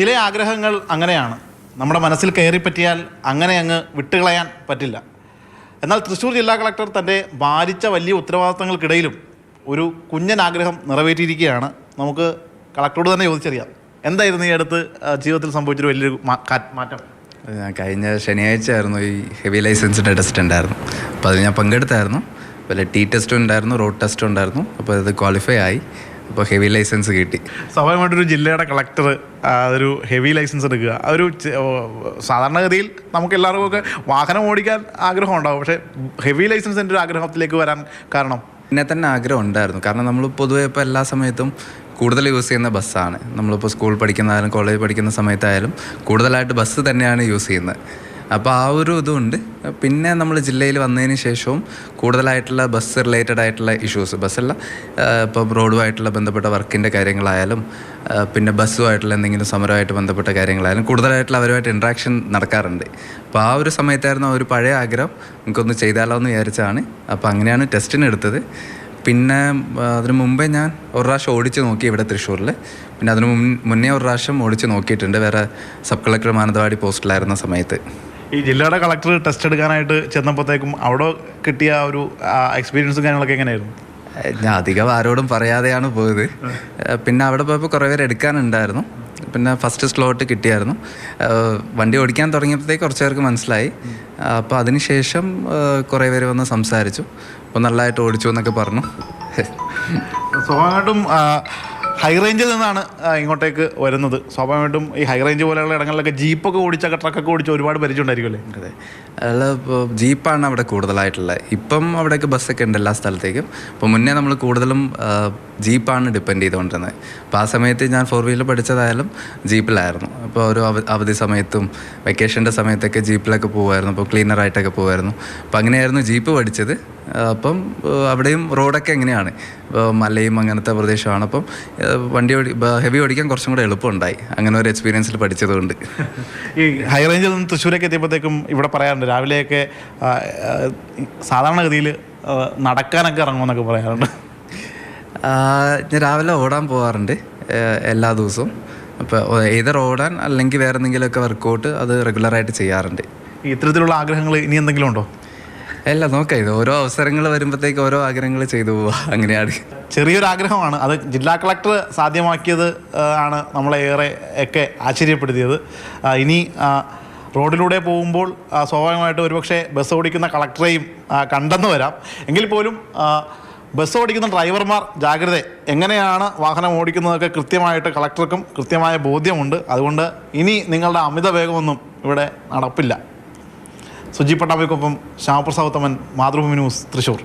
ചില ആഗ്രഹങ്ങൾ അങ്ങനെയാണ്. നമ്മുടെ മനസ്സിൽ കയറി പറ്റിയാൽ അങ്ങനെ അങ്ങ് വിട്ടുകളയാൻ പറ്റില്ല. എന്നാൽ തൃശ്ശൂർ ജില്ലാ കളക്ടർ തന്റെ ഭാരിച്ച വലിയ ഉത്തരവാദിത്തങ്ങൾക്കിടയിലും ഒരു കുഞ്ഞൻ ആഗ്രഹം നിറവേറ്റിയിരിക്കുകയാണ്. നമുക്ക് കളക്ടറോട് തന്നെ ചോദിച്ചറിയാം. എന്തായിരുന്നു ഈ അടുത്ത് ജീവിതത്തിൽ സംഭവിച്ചൊരു വലിയൊരു മാറ്റം? കഴിഞ്ഞ ശനിയാഴ്ച ആയിരുന്നു ഈ ഹെവി ലൈസൻസിന്റെ ടെസ്റ്റ് ഉണ്ടായിരുന്നു. അപ്പോൾ അതിൽ ഞാൻ പങ്കെടുത്തായിരുന്നു. അതുപോലെ ടി ടെസ്റ്റും ഉണ്ടായിരുന്നു റോഡ് ടെസ്റ്റും ഉണ്ടായിരുന്നു. അപ്പോൾ അത് ക്വാളിഫൈ ആയി. അപ്പോൾ ഹെവി ലൈസൻസ് കിട്ടി. സ്വാഭാവികമായിട്ടൊരു ജില്ലയുടെ കളക്ടർ ഒരു ഹെവി ലൈസൻസ് എടുക്കുക. ഒരു സാധാരണഗതിയിൽ നമുക്ക് എല്ലാവർക്കും ഒക്കെ വാഹനം ഓടിക്കാൻ ആഗ്രഹം ഉണ്ടാവും. പക്ഷേ ഹെവി ലൈസൻസിന്റെ ഒരു ആഗ്രഹത്തിലേക്ക് വരാൻ കാരണം? എന്നെ തന്നെ ആഗ്രഹം ഉണ്ടായിരുന്നു. കാരണം നമ്മൾ പൊതുവെ ഇപ്പോൾ എല്ലാ സമയത്തും കൂടുതൽ യൂസ് ചെയ്യുന്ന ബസ്സാണ് നമ്മളിപ്പോൾ സ്കൂൾ പഠിക്കുന്നതായാലും കോളേജ് പഠിക്കുന്ന സമയത്തായാലും കൂടുതലായിട്ട് ബസ് തന്നെയാണ് യൂസ് ചെയ്യുന്നത്. അപ്പോൾ ആ ഒരു ഇതുണ്ട് പിന്നെ നമ്മൾ ജില്ലയിൽ വന്നതിന് ശേഷവും കൂടുതലായിട്ടുള്ള ബസ് റിലേറ്റഡ് ആയിട്ടുള്ള ഇഷ്യൂസ് ബസ്സല്ല ഇപ്പം റോഡുമായിട്ടുള്ള ബന്ധപ്പെട്ട വർക്കിന്റെ കാര്യങ്ങളായാലും പിന്നെ ബസ്സുമായിട്ടുള്ള എന്തെങ്കിലും സമരമായിട്ട് ബന്ധപ്പെട്ട കാര്യങ്ങളായാലും കൂടുതലായിട്ടുള്ള അവരുമായിട്ട് ഇൻട്രാക്ഷൻ നടക്കാറുണ്ട്. അപ്പോൾ ആ ഒരു സമയത്തായിരുന്നു ആ ഒരു പഴയ ആഗ്രഹം. നമുക്കൊന്ന് ചെയ്താലോ എന്ന് വിചാരിച്ചാണ് അപ്പോൾ അങ്ങനെയാണ് ടെസ്റ്റിന് എടുത്തത്. പിന്നെ അതിനു മുമ്പേ ഞാൻ ഒരു പ്രാവശ്യം ഓടിച്ച് നോക്കി ഇവിടെ തൃശ്ശൂരിൽ പിന്നെ അതിന് മുന്നേ ഒരു പ്രാവശ്യം ഓടിച്ച് നോക്കിയിട്ടുണ്ട്. വേറെ സബ് കളക്ടർ മാനന്തവാടി പോസ്റ്റിലായിരുന്ന സമയത്ത്. ഈ ജില്ലയുടെ കളക്ടർ ടെസ്റ്റ് എടുക്കാനായിട്ട് ചെന്നപ്പോഴത്തേക്കും അവിടെ കിട്ടിയ ആ ഒരു എക്സ്പീരിയൻസും കാര്യങ്ങളൊക്കെ എങ്ങനെയായിരുന്നു? ഞാൻ അധികം ആരോടും പറയാതെയാണ് പോയത്. പിന്നെ അവിടെ പോയപ്പോൾ കുറേ പേര് എടുക്കാനുണ്ടായിരുന്നു. പിന്നെ ഫസ്റ്റ് സ്ലോട്ട് കിട്ടിയായിരുന്നു. വണ്ടി ഓടിക്കാൻ തുടങ്ങിയപ്പോഴത്തേക്ക് കുറച്ച് പേർക്ക് മനസ്സിലായി. അപ്പോൾ അതിനുശേഷം ശേഷം കുറേ പേര് വന്ന് സംസാരിച്ചു. അപ്പോൾ നല്ലതായിട്ട് ഓടിച്ചു എന്നൊക്കെ പറഞ്ഞു. സ്വാഭാവികമായിട്ടും ഹൈ റേഞ്ചിൽ നിന്നാണ് ഇങ്ങോട്ടേക്ക് വരുന്നത്. സ്വാഭാവികമായിട്ടും ഈ ഹൈ റേഞ്ച് പോലെയുള്ള ഇടങ്ങളിലൊക്കെ ജീപ്പൊക്കെ ഓടിച്ചൊക്കെ ട്രക്കൊക്കെ ഓടിച്ച് ഒരുപാട് പരിചയമുണ്ടായിരിക്കുമല്ലേ അതെ. അല്ല ഇപ്പോൾ ജീപ്പാണ് അവിടെ കൂടുതലായിട്ടുള്ളത് ഇപ്പം അവിടെയൊക്കെ ബസ്സൊക്കെ ഉണ്ട് എല്ലാ സ്ഥലത്തേക്കും. അപ്പോൾ മുന്നേ നമ്മൾ കൂടുതലും ജീപ്പാണ് ഡിപ്പെൻഡ് ചെയ്തുകൊണ്ടിരുന്നത്. അപ്പോൾ ആ സമയത്ത് ഞാൻ ഫോർ വീലർ പഠിച്ചതായാലും ജീപ്പിലായിരുന്നു അപ്പോൾ ഒരു അവധി സമയത്തും വെക്കേഷന്റെ സമയത്തൊക്കെ ജീപ്പിലൊക്കെ പോകുമായിരുന്നു അപ്പോൾ ക്ലീനറായിട്ടൊക്കെ പോകുമായിരുന്നു അപ്പോൾ അങ്ങനെയായിരുന്നു ജീപ്പ് പഠിച്ചത്. അപ്പം അവിടെയും റോഡൊക്കെ എങ്ങനെയാണ്? മലയും അങ്ങനത്തെ പ്രദേശമാണ്. അപ്പം വണ്ടി ഓടി ഹെവി ഓടിക്കാൻ കുറച്ചും കൂടെ എളുപ്പമുണ്ടായി. അങ്ങനെ ഒരു എക്സ്പീരിയൻസിൽ പഠിച്ചതുകൊണ്ട്. ഈ ഹൈ റേഞ്ചിൽ നിന്ന് തൃശ്ശൂരേക്ക് എത്തിയപ്പോഴത്തേക്കും ഇവിടെ പറയാറുണ്ട് രാവിലെയൊക്കെ സാധാരണ ഗതിയിൽ സാധാരണഗതിയിൽ നടക്കാനൊക്കെ ഇറങ്ങുമെന്നൊക്കെ പറയാറുണ്ട്. ഞാൻ രാവിലെ ഓടാൻ പോകാറുണ്ട് എല്ലാ ദിവസവും. അപ്പോൾ ഏതർ ഓടാൻ അല്ലെങ്കിൽ വേറെ എന്തെങ്കിലുമൊക്കെ വർക്കൗട്ട് അത് റെഗുലറായിട്ട് ചെയ്യാറുണ്ട്. ഇത്തരത്തിലുള്ള ആഗ്രഹങ്ങൾ ഇനി എന്തെങ്കിലും ഉണ്ടോ? അല്ല നോക്കാം ഇത് ഓരോ അവസരങ്ങൾ വരുമ്പോഴത്തേക്ക് ഓരോ ആഗ്രഹങ്ങൾ ചെയ്തു പോവുക അങ്ങനെയാണ്. ചെറിയൊരു ആഗ്രഹമാണ്. അത് ജില്ലാ കളക്ടർ സാധ്യമാക്കിയത് ആണ് നമ്മളെ ഏറെ ഒക്കെ ആശ്ചര്യപ്പെടുത്തിയത്. ഇനി റോഡിലൂടെ പോകുമ്പോൾ സ്വാഭാവികമായിട്ട് ഒരുപക്ഷെ ബസ് ഓടിക്കുന്ന കളക്ടറെയും കണ്ടെന്ന് വരാം. എങ്കിൽ പോലും ബസ് ഓടിക്കുന്ന ഡ്രൈവർമാർ ജാഗ്രത എങ്ങനെയാണ് വാഹനം ഓടിക്കുന്നതൊക്കെ കൃത്യമായിട്ട് കളക്ടർക്കും കൃത്യമായ ബോധ്യമുണ്ട്. അതുകൊണ്ട് ഇനി നിങ്ങളുടെ അമിത വേഗമൊന്നും ഇവിടെ നടപ്പില്ല. സുജി പട്ടാമ്പിക്കൊപ്പം ശ്യാമപ്രസാദ് തമൻ മാതൃഭൂമി ന്യൂസ് തൃശ്ശൂർ